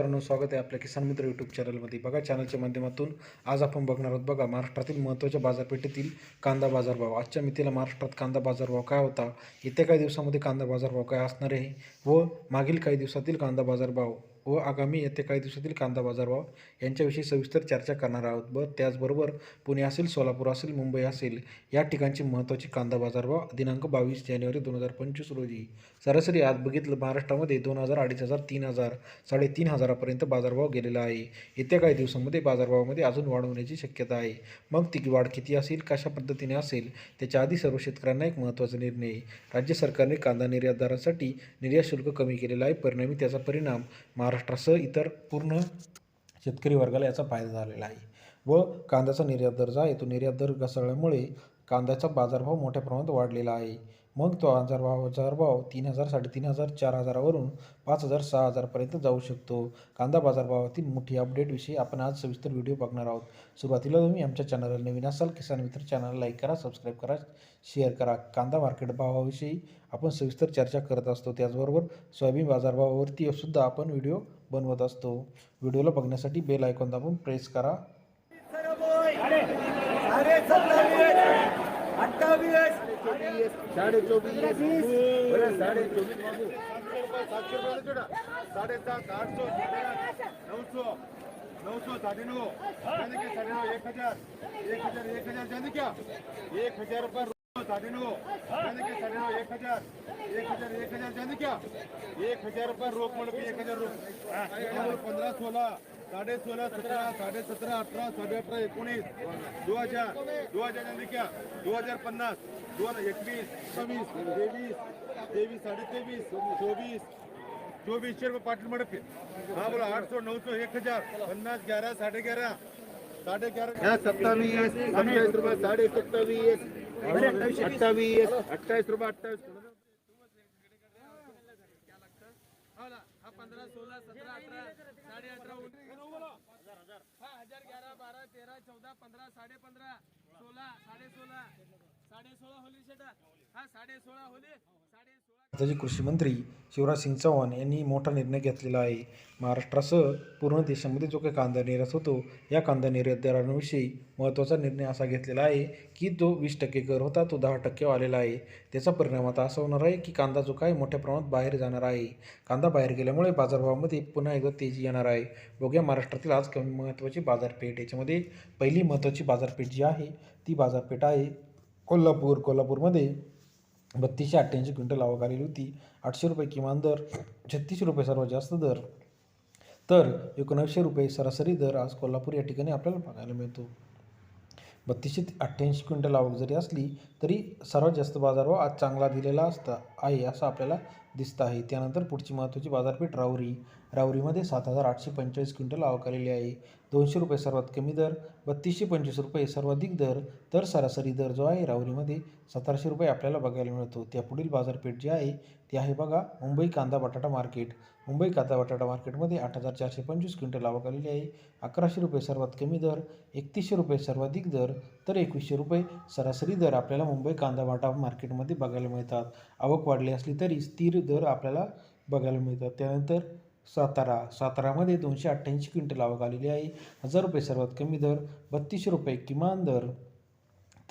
मित्रांनो स्वागत आहे आपल्या किसान मित्र यूट्यूब चॅनलमध्ये बघा चॅनलच्या माध्यमातून आज आपण बघणार आहोत बघा महाराष्ट्रातील महत्त्वाच्या बाजारपेठेतील कांदा बाजारभाव. आजच्या मितीला महाराष्ट्रात कांदा बाजारभाव काय होता? येत्या काही दिवसामध्ये कांदा बाजारभाव काय असणार आहे? व मागील काही दिवसातील कांदा बाजारभाव? व आगामी येत्या काही दिवसातील कांदा बाजारभाव यांच्याविषयी सविस्तर चर्चा करणार आहोत व त्याचबरोबर पुणे असेल सोलापूर असेल मुंबई असेल या ठिकाणची महत्त्वाची कांदा बाजारभाव दिनांक बावीस जानेवारी दोन हजार पंचवीस रोजी. सरासरी आज बघितलं महाराष्ट्रामध्ये दोन हजार अडीच हजार तीन हजार साडेतीन हजारापर्यंत बाजारभाव गेलेला आहे. येत्या काही दिवसांमध्ये बाजारभावामध्ये अजून वाढ होण्याची शक्यता आहे. मग ती वाढ किती असेल कशा पद्धतीने असेल त्याच्या आधी सर्व शेतकऱ्यांना एक महत्त्वाचा निर्णय आहे. राज्य सरकारने कांदा निर्यातदारांसाठी निर्यात शुल्क कमी केलेलं आहे. परिणामी त्याचा परिणाम महाराष्ट्रासह इतर पूर्ण शेतकरी वर्गाला याचा फायदा झालेला आहे. व कांद्याचा निर्यात दर जो आहे तो निर्यात दर घसरल्यामुळे कांद्याचा बाजारभाव मोठ्या प्रमाणात वाढलेला आहे. मग तो अंजार भावाचा भाव तीन हजार साडेतीन हजार चार हजारावरून पाच हजार सहा हजारपर्यंत जाऊ शकतो. कांदा बाजारभावातील मोठी अपडेटविषयी आपण आज सविस्तर व्हिडिओ बघणार आहोत. सुरुवातीला तुम्ही आमच्या चॅनलला नवीन असाल किसान मित्र चॅनलला लाईक करा सबस्क्राईब करा शेअर करा. कांदा मार्केट भावाविषयी आपण सविस्तर चर्चा करत असतो. त्याचबरोबर सोयाबीन बाजारभावावरती सुद्धा आपण व्हिडिओ बनवत असतो. व्हिडिओला बघण्यासाठी बेल आयकॉन दाबून प्रेस करा. साडे सत्तावीस अठ्ठावीस साडे चोवीस बरं, साडे चोवीस बाबू सातशे रुपये जोडा साडेसात आठशे साडेआठ नऊशे नऊशे साडे नऊ जाने के साडे नऊ एक हजार एक हजार एक हजार जाने क्या एक हजार रुपये रोज साडे नऊ जाने के साडे नऊ एक हजार एक हजार एक हजार जाने क्या? एक हजार रुपये रोख म्हणून एक हजार रोख पंधरा सोळा साडे सोळा सतरा साडे सतरा अठरा साडे अठरा एकोणीस दो हजार दो हजार जाने क्या? दो हजार पन्नास दोन एकवीस सव्वीस तेवीस तेवीस साडे तेवीस चोवीस चोवीसशे रुपये पाटील मडक। हा बोला आठ सौ नऊ सौ एक हजार पन्नास ग्यारह साडे ग्यारह साडे ग्यारह। सत्तावीस सत्तावीस रुपये साडे सत्तावीस। अठ्ठावीस अठ्ठावीस रुपये अठ्ठावीस पंधरा सोळा सतरा अठरा साडे अठरा हा हजार ग्यारा बारा तेरा चौदा पंधरा साडे पंधरा सोळा साडे सोळा साडे सोळा होली शेटा हा साडे सोळा होली साडे राज्याचे कृषी मंत्री शिवराज सिंग चौहान यांनी मोठा निर्णय घेतलेला आहे. महाराष्ट्रासह पूर्ण देशामध्ये जो काही कांदा निर्यात होतो या कांदा निर्यातदारांविषयी महत्त्वाचा निर्णय असा घेतलेला आहे की जो वीस टक्के कर होता तो दहा टक्के आलेला आहे. त्याचा परिणाम आता असा होणार आहे की कांदा जो काय मोठ्या प्रमाणात बाहेर जाणार आहे. कांदा बाहेर गेल्यामुळे बाजारभावामध्ये पुन्हा एकदा तेजी येणार आहे. बघूया महाराष्ट्रातील आज कमी महत्त्वाची बाजारपेठ याच्यामध्ये पहिली महत्त्वाची बाजारपेठ जी आहे ती बाजारपेठ आहे कोल्हापूर. कोल्हापूरमध्ये बत्तीसशे अठ्ठ्याऐंशी क्विंटल आवक आलेली होती. आठशे रुपये किमान दर छत्तीसशे रुपये सर्वात जास्त दर. तर एकोणीसशे रुपये सरासरी दर आज कोल्हापूर या ठिकाणी आपल्याला बघायला मिळतो. बत्तीसशे अठ्ठ्याऐंशी क्विंटल आवक जरी असली तरी सर्वात जास्त बाजारभाव आज चांगला दिलेला असता आहे असं आपल्याला दिसतं आहे. त्यानंतर पुढची महत्त्वाची बाजारपेठ राऊरी. राऊरीमध्ये सात हजार आठशे पंचेचाळीस क्विंटल आवक आलेली आहे. दोनशे रुपये सर्वात कमी दर बत्तीसशे पंचवीस रुपये सर्वाधिक दर तर सरासरी दर जो आहे राऊरीमध्ये सतराशे रुपये आपल्याला बघायला मिळतो. त्या पुढील बाजारपेठ जी आहे ती आहे बघा मुंबई कांदा बटाटा मार्केट. मुंबई कांदा बटाटा मार्केटमध्ये आठ हजार चारशे पंचवीस क्विंटल आवक आलेली आहे. अकराशे रुपये सर्वात कमी दर एकतीसशे रुपये सर्वाधिक दर तर एकवीसशे रुपये सरासरी दर आपल्याला मुंबई कांदा वाटा मार्केटमध्ये बघायला मिळतात. आवक वाढली असली तरी स्थिर दर आपल्याला बघायला मिळतात. त्यानंतर सातारा सातारामध्ये दोनशे अठ्ठ्याऐंशी क्विंटल आवक आलेली आहे. हजार रुपये सर्वात कमी दर बत्तीसशे रुपये किमान दर.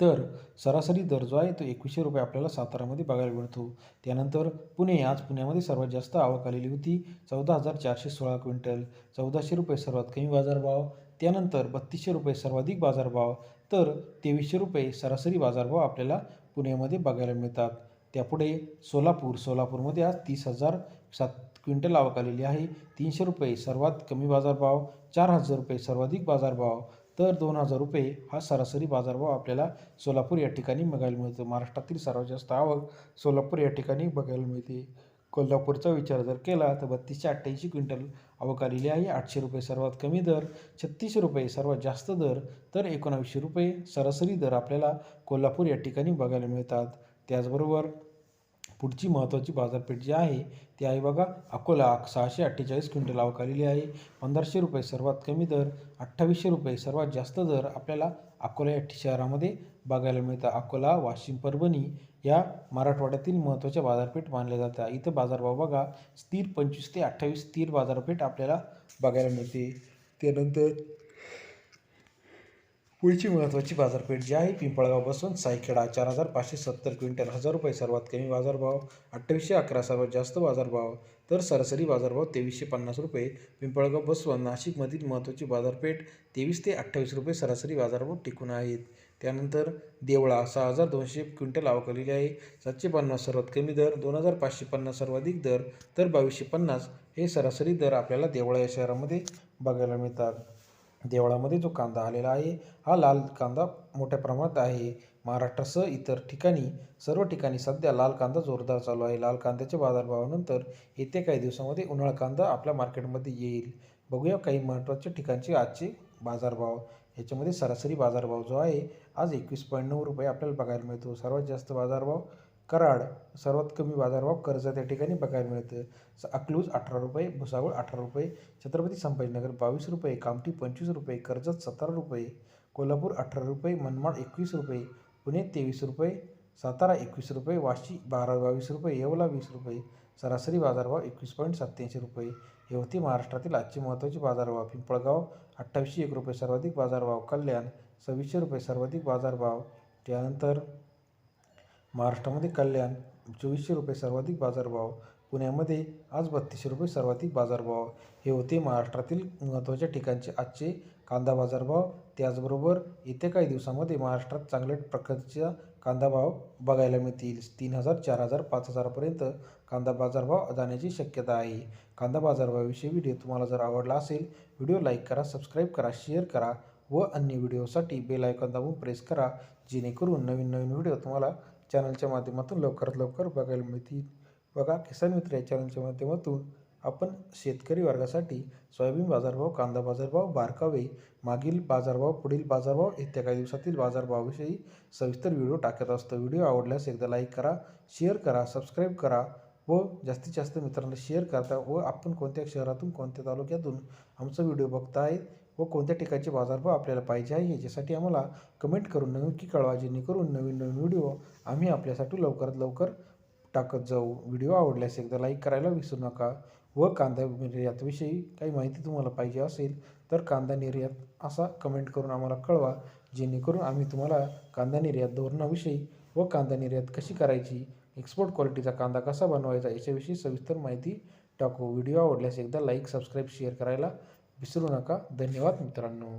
तर सरासरी दर जो आहे तो एकवीसशे रुपये आपल्याला सातारामध्ये बघायला मिळतो. त्यानंतर पुणे आज पुण्यामध्ये सर्वात जास्त आवक आलेली होती चौदा हजार चारशे सोळा क्विंटल. चौदाशे रुपये सर्वात कमी बाजारभाव त्यानंतर बत्तीसशे रुपये सर्वाधिक बाजारभाव तर तेवीसशे रुपये सरासरी बाजारभाव आपल्याला पुण्यामध्ये बघायला मिळतात. त्यापुढे सोलापूर सोलापूरमध्ये आज तीस हजार सात क्विंटल आवक आलेली आहे. तीनशे रुपये सर्वात कमी बाजारभाव चार हजार रुपये सर्वाधिक बाजारभाव तर दोन हजार रुपये हा सरासरी बाजारभाव आपल्याला सोलापूर या ठिकाणी बघायला मिळतो. महाराष्ट्रातील सर्वात जास्त आवक सोलापूर या ठिकाणी बघायला मिळते. कोल्हापूरचा विचार जर केला तर बत्तीसशे अठ्ठ्याऐंशी क्विंटल आवक आलेली आहे. आठशे रुपये सर्वात कमी दर छत्तीसशे रुपये सर्वात जास्त दर तर एकोणावीसशे रुपये सरासरी दर आपल्याला कोल्हापूर या ठिकाणी बघायला मिळतात. त्याचबरोबर पुढची महत्त्वाची बाजारपेठ जी आहे ती आहे बघा अकोला सहाशे अठ्ठेचाळीस क्विंटल आवक आलेली आहे. पंधराशे रुपये सर्वात कमी दर अठ्ठावीसशे रुपये सर्वात जास्त दर आपल्याला अकोला या शहरामध्ये बघायला मिळतं. अकोला वाशिम परभणी या मराठवाड्यातील महत्त्वाच्या बाजारपेठ मानल्या जातात. इथं बाजारभाव बघा स्थिर पंचवीस ते अठ्ठावीस स्थिर बाजारपेठ आपल्याला बघायला मिळते. त्यानंतर पुढची महत्त्वाची बाजारपेठ जी आहे पिंपळगाव बसवंत सायखेडा चार हजार पाचशे सत्तर क्विंटल. हजार रुपये सर्वात कमी बाजारभाव अठ्ठावीसशे अकरा सर्वात जास्त बाजारभाव. तर सरासरी बाजारभाव तेवीसशे पन्नास रुपये. पिंपळगाव बसवंत नाशिकमधील महत्त्वाची बाजारपेठ तेवीस ते अठ्ठावीस रुपये सरासरी बाजारभाव टिकून आहेत. त्यानंतर देवळा सहा हजार दोनशे क्विंटल आवकलेली आहे. सातशे पन्नास सर्वात कमी दर दोन हजार पाचशे पन्नास सर्वाधिक दर तर बावीसशे पन्नास हे सरासरी दर आपल्याला देवळा या शहरामध्ये बघायला मिळतात. देवळामध्ये जो कांदा आलेला आहे हा लाल कांदा मोठ्या प्रमाणात आहे. महाराष्ट्रासह इतर ठिकाणी सर्व ठिकाणी सध्या लाल कांदा जोरदार चालू आहे. लाल कांद्याच्या बाजारभावानंतर येत्या काही दिवसामध्ये उन्हाळा कांदा आपल्या मार्केटमध्ये येईल. बघूया काही महत्त्वाच्या ठिकाणचे आजचे बाजारभाव. याच्यामध्ये सरासरी बाजारभाव जो आहे आज एकवीस पॉईंट नऊ रुपये आपल्याला बघायला मिळतो. सर्वात जास्त बाजारभाव कराड सर्वात कमी बाजारभाव कर्जत या ठिकाणी बघायला मिळतं. स- अकलूज अठरा रुपये भुसावळ अठरा रुपये छत्रपती संभाजीनगर बावीस रुपये कामठी पंचवीस रुपये कर्जत सतरा रुपये कोल्हापूर अठरा रुपये मनमाड एकवीस रुपये पुणे तेवीस रुपये सातारा एकवीस रुपये वाशी बारा बावीस रुपये येवला वीस रुपये सरासरी बाजारभाव एकवीस पॉईंट सत्त्याऐंशी रुपये. हे होते महाराष्ट्रातील आजचे महत्त्वाचे बाजारभाव पिंपळगाव अठ्ठावीसशे एक रुपये सर्वाधिक बाजारभाव कल्याण सव्वीसशे रुपये सर्वाधिक बाजारभाव. त्यानंतर महाराष्ट्रामध्ये कल्याण चोवीसशे रुपये सर्वाधिक बाजारभाव पुण्यामध्ये आज बत्तीसशे रुपये सर्वाधिक बाजारभाव. हे होते महाराष्ट्रातील महत्त्वाच्या ठिकाणचे आजचे कांदा बाजारभाव. त्याचबरोबर येत्या काही दिवसामध्ये महाराष्ट्रात चांगल्या प्रकारच्या कांदा भाव बघायला मिळतील. तीन हजार चार हजार पाच हजारापर्यंत कांदा बाजारभाव जाण्याची शक्यता आहे. कांदा बाजारभावाविषयी व्हिडिओ तुम्हाला जर आवडला असेल व्हिडिओ लाईक करा सबस्क्राईब करा शेअर करा व अन्य व्हिडिओसाठी बेल आयकॉन दाबून प्रेस करा जेणेकरून नवीन नवीन व्हिडिओ तुम्हाला चॅनलच्या माध्यमातून लवकरात लवकर बघायला मिळतील. बघा किसान मित्र या चॅनलच्या माध्यमातून आपण शेतकरी वर्गासाठी सोयाबीन बाजारभाव कांदा बाजारभाव बारकावे मागील बाजारभाव पुढील बाजारभाव येत्या काही दिवसातील बाजारभावाविषयी सविस्तर व्हिडिओ टाकत असतो. व्हिडिओ आवडल्यास एकदा लाईक करा शेअर करा सबस्क्राईब करा व जास्तीत जास्त मित्रांना शेअर करता व आपण कोणत्या शहरातून कोणत्या तालुक्यातून आमचा व्हिडिओ बघताय व कोणत्या ठिकाणचे बाजारभाव आपल्याला पाहिजे आहे याच्यासाठी आम्हाला कमेंट करून नक्की कळवा जेणेकरून नवीन नवीन व्हिडिओ आम्ही आपल्यासाठी लवकरात लवकर टाकत जाऊ. व्हिडिओ आवडल्यास एकदा लाईक करायला विसरू नका व कांदा निर्यातविषयी काही माहिती तुम्हाला पाहिजे असेल तर कांदा निर्यात असा कमेंट करून आम्हाला कळवा जेणेकरून आम्ही तुम्हाला कांदा निर्यात धोरणाविषयी व कांदा निर्यात कशी करायची एक्सपोर्ट क्वालिटीचा कांदा कसा बनवायचा याच्याविषयी सविस्तर माहिती टाकू. व्हिडिओ आवडल्यास एकदा लाईक सबस्क्राईब शेअर करायला विसरू नका. धन्यवाद मित्रांनो.